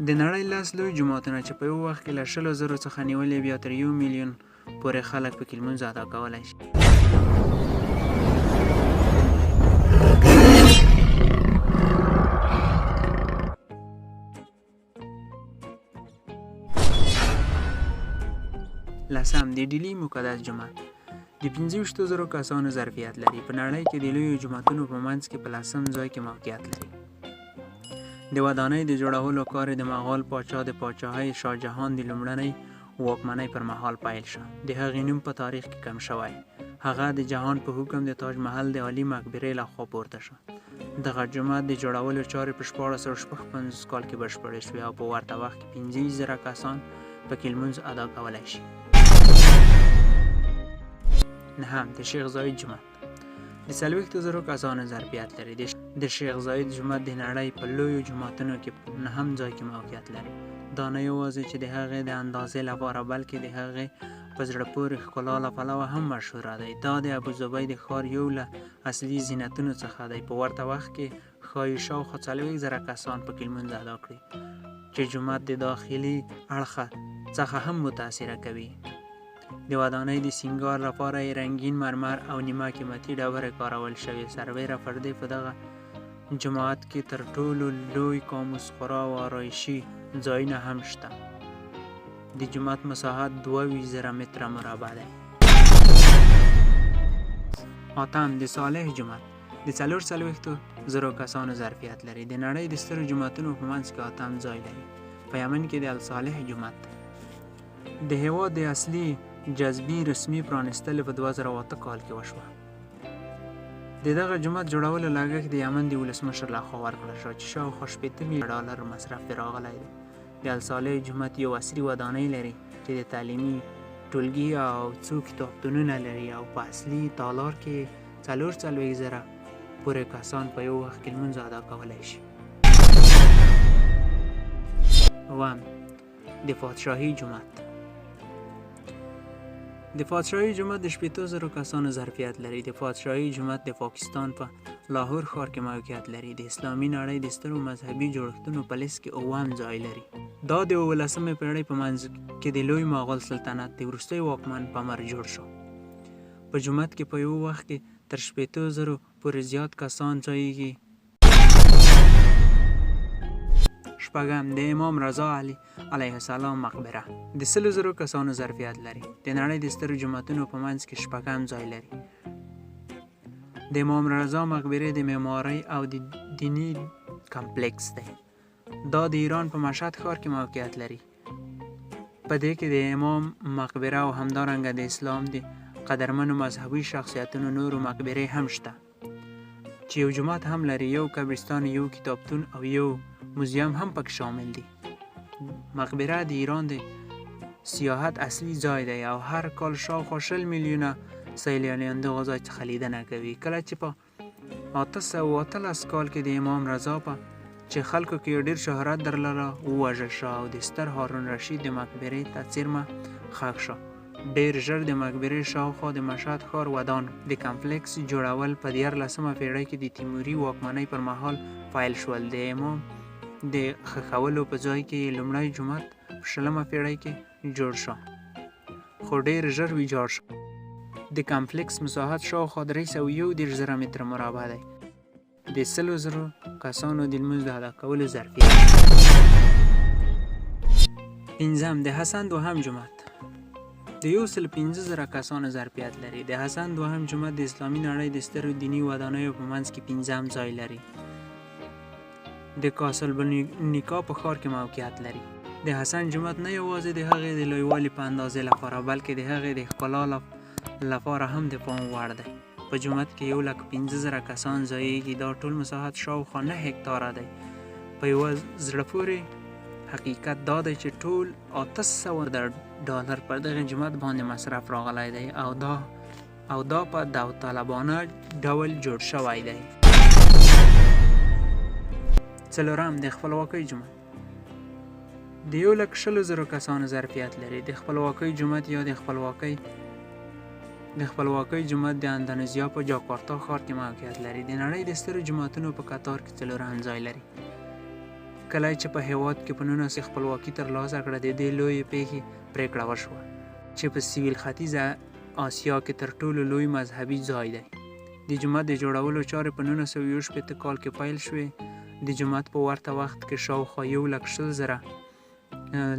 د نړۍ لس لوی جوماتونه چې په یو وخت کې له شلو زرو څخه نیولې بیا تر یو میلیون پورې خلک پکې لمونځ ادا کولی شي. لسم د ډیلي مقدس جومات. د 25 زرو کسانو ظرفیت لري. په نړۍ کې د لویو جوماتونو په منځ کې په لسم ځای کې موقعیت لري د ودانۍ د جوړولو کار د مغول پاچا د پاچاهۍ شاهجهان د لومړنۍ واکمنۍ پر مهال پیل شو د هغې نوم په تاریخ کې کم شوی. هغه د جهان په حکم د تاج محل د عالی مقبرې لخوا پورته شو دغه جومات د جوړولو چارې په 1450 کال کې بشپړې شوې او په ورته وخت کې 15 زره کسان پکې لمونځ ادا کولی شي. نهم د شیخ زاید جومات. د څلوېښتو زرو کسانو ظرفیت لري د شیخ زاید جومات د نړۍ په لویو جوماتونو کې په نهم ځای کې موقعیت لري. دا نه یوازې چې د هغې د اندازې لپاره بلکې د هغې په زړه پورې ښکلا له پلوه هم مشهوره دی. دا د ابوظبي د ښار یو له اصلي زینتونو څخه دی. په ورته وخت کې ښایي شاوخوا څلوېښت زره کسان پکې لمونځ ادا کړي چې جومات د داخلي اړخه څخه هم متاثره کوي. د ودانۍ د سینګار لپاره یې رنګین مرمر او نیمه قیمتي ډبرې کارول شوې. سربیره پر دې په دغه جماعت کې تر ټولو لوی قاموس خورا او آرایشي ځایونه هم شته. د جومات مساحت دوه ویشت زره متره مربع دی. اتم د صالح جومات د څلور څلوېښتو زرو کسانو ظرفیت لري. د نړۍ د سترو جوماتونو په منځ کې اتم ځای لري. په یمن کې د الصالح جومات د هیواد د اصلي جذبي رسمي پرانستل په 2008 کال کې وشوه د دغه جومات جوړولو لګښت د یمن د ولسمشر لخوا ورکړل شو چې شاوخوا شپېته میلیون ډالر مصرف پرې راغلی دی. د الصالح جومات یو عصري ودانۍ لري چې د تعلیمي ټولګي او څو کتابتونونه لري او په اصلي تالار کې څلور څلوېښت زره پورې کسان په یو وخت کې لمونځ ادا کولی شي. اووم د پادشاهي جومات د پادشاهي جومات د شپېتو زرو کسانو ظرفیت لري. د پادشاهي جومات د پاکستان په پا لاهور ښار کې موقعیت لري. د اسلامي نړۍ د سترو مذهبي جوړښتونو په لیست کې اووم ځای لري. دا د اوولسمې پېړۍ په منځ کې د لوی مغول سلطنت د وروستي واکمن په امر جوړ شو. په جومات کې په یو وخت کې تر شپېتو زرو پورې زیات کسان ځایږي شپږم د امام رضا علي علیه السلام مقبره. د سلو زرو کسانو ظرفیت لري. د نړۍ د سترو جوماتونو په منځ کې شپږم ځای لري. د امام رضا مقبره د معمارۍ او د دینی کمپلیکس دی. دا د ایران په مشهد ښار کې موقعیت لري. په دې کې د امام مقبره او همدارنګه د اسلام د قدرمنو مذهبي شخصیتونو نورو مقبرې هم شته. چې یو جومات هم لري یو قبرستان یو کتابتون او یو موزیم هم پک شامل دي مقبره د ایران د سیاحت اصلي ځای دی او هر کال شاوخوا شل میلیونه سیلانیان دغه ځای څخه لیدنه کوي. کله چې په اته سوه اتلس کال کې د امام رضا په چې خلکو کې ډیر شهرت درلره ووژل شو او د ستر هارون رشید د مقبرې ته څیرمه ښخ شو. ډیر ژر د مقبرې شاوخوا د مشهد ښار ودان. د کمپلیکس جوړول په دیارلسمه پیړۍ کې د تیموري واکمنۍ پر مهال پیل شول. د امام د خښولو په ځای کې لومړی جومات په شلمه پیړۍ کې جوړ شو. خو ډیر ژر ویجاړ شو. د کمپلیکس مساحت شاوخوا درې سوه یو دېرش زره متره مربع دی. د سلو زرو کسانو د لمونځ د ادا کولو ظرفیت. پنځم د حسن دوهم جومات. د یو سل پنځه زره کسانو ظرفیت لري. د حسن دوهم جومات د اسلامي نړۍ د سترو دینی ودانیو په منځ کې پنځم ځای لري د کاسل بلنیکا په ښار کې موقعیت لري. د حسن جومات نه یوازې د هغې د لویوالي په اندازې لپاره بلکې د هغې د ښکلا لپاره هم د پام وړ دی. په جومات کې یو لک پنځه زره کسان ځایږي دا ټول مساحت شاوخوا نه هکتاره دی. په یوه زړه پورې حقیقت دا دی چې ټول اته سوه ډالر پر دغه جومات باندې مصرف راغلی دی او دا او دا په داوطلبانه ډول جوړ شوی دی څلورم د خپلواکۍ جومات. د یو لک شلو زرو کسانو ظرفیت لري. د خپلواکۍ جومات یا د خپلواکۍ د خپلواکۍ جومات د اندونیزیا په جاکارتا ښار کې موقعیت لري. د نړۍ د سترو جوماتونو په قطار کې څلورم ځای لري. کله چې په هیواد کې په 19 خپلواکي ترلاسه کړه د دې لوی پیښې پریکړه وشوه چې په سیویل ختیځه آسیا کې تر ټولو لوی مذهبي ځای دی. د جماعت د جوړولو چارې په 1920 کال کې پیل شوې د جماعت په ورته وخت کې شاوخوا یو لک شل زره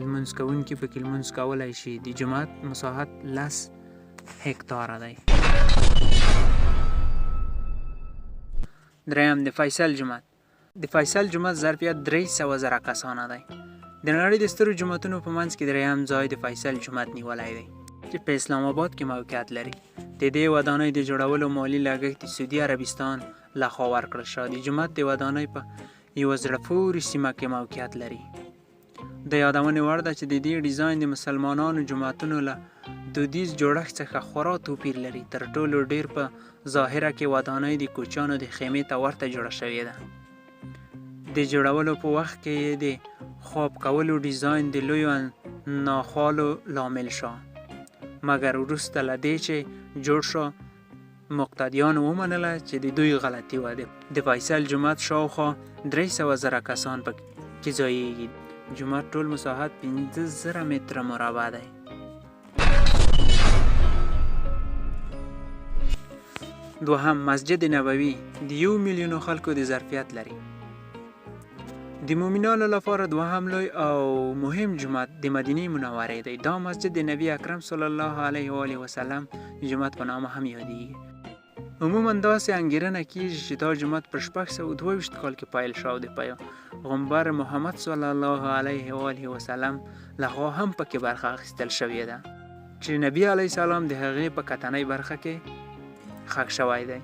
لمونځ کوونکي پکې لمونځ کولی شي. د جماعت مساحت لس هکتاره دی. دریم د فیصل جماعت د فیصل جماعت ظرفیت درې سوه زره کسانه دی. د نړۍ د سترو جوماتونو په منځ کې دریم ځای د فیصل جومات نیولی دی چې په اسلام آباد کې موقعیت لري. د دې ودانۍ د جوړولو مالی لګښت د سعودي عربستان لخوا ورکړل شو د جومات د ودانۍ په یوه زړه پورې سیمه کې موقعیت لري. د یادونې وړ ده چې د دې ډیزاین د مسلمانانو جوماتونو له دودیز جوړښت څخه خورا توپیر لري تر ټولو ډیر په ظاهره کې ودانۍ د کوچانو د خیمې ته ورته جوړه شوې ده. د جوړولو په وخت کې یې د خواب کولو ډیزاین د لویو ناخوالو لامل شو مګر وروسته له دې چې جوړ شو مقتدیانو ومنله چې د دوی غلطي وه د فیصل جومات شاوخوا درې سوه زره کسان پکې ځایېږي. جومات ټول مساحت پنځه زره متره مربع دی. دوهم مسجد نبوي. د یو میلیونو خلکو د ظرفیت لري. د مؤمنانو لپاره دوهم لوی او مهم جومات د مدینه منورې دی. دا مسجد د نبی اکرم صلی الله علیه و وسلم جومات په نامه هم یادېږي عموما داسې انګیرنه کیږي چې دا جومات دوه ویشت کال کې پیل شو د پیغمبر محمد صلی الله علیه و آله وسلم لخوا هم پکې برخه اخیستل شوې ده چې نبی علیه السلام د هغې په کتنۍ برخه کې خښ شوی دی.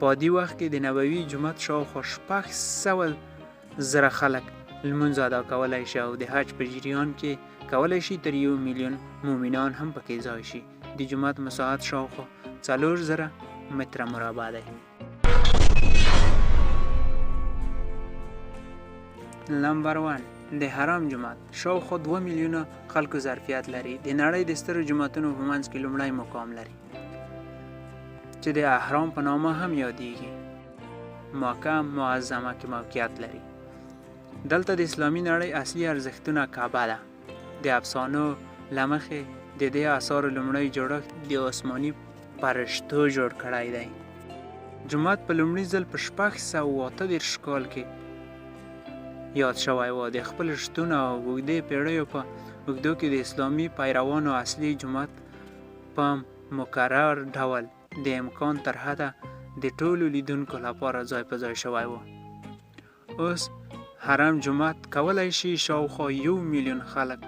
په دې وخت کې د نبوي جومات شاوخوا شپږ سوه زره خلک لمونځ ادا کولی شي او د حج په جریان کې کولی شي تر یو میلیون مؤمنان هم پکې ځای شي. د جومات مساحت شاوخوا څلور زره متره مربع دی نمبر 1 د حرام جومات. شاوخوا 2 میلیونه خلکو ظرفیت لري. د نړۍ د سترو جوماتونو په منځ کې لومړی مقام لري. چې د احرام په نامه هم یادېږي مکه معظمه کې موقعیت لري. دلته د اسلامي نړۍ اصلي ارزښتونه کعبه ده. د افسانو لمخې د دې آثار لومړی جوړښت د آسماني پرشتو جوړ کړی دی. جومات په لومړي ځل په شپږ سوه اته دېرش کال کې. یاد شوی و د خپل شتون او اوږدې پیړیو په اوږدو کې د اسلامي پیروانو اصلي جومات په مکرر ډول د امکان تر حده د ټولو لیدونکو لپاره ځای په ځای شوی و. اوس حرم جومات کولای شي شاوخوا یو میلیون خلک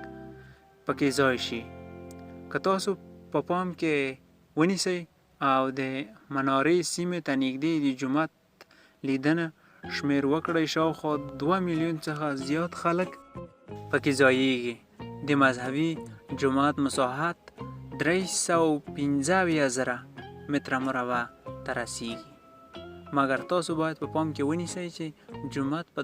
پکې ځای شي. که تاسو په پا پام کې ونیسئ او د منارې سیمې ته نږدې د جومات لیدنه شمیر وکړئ شاوخوا دوه میلیون څخه زیات خلک پکې ځایېږي د مذهبي جومات مساحت درې سوه پنځه زره متره مربع ته رسیږي. مګر تاسو باید په پا پام کې ونیسئ چې جومات په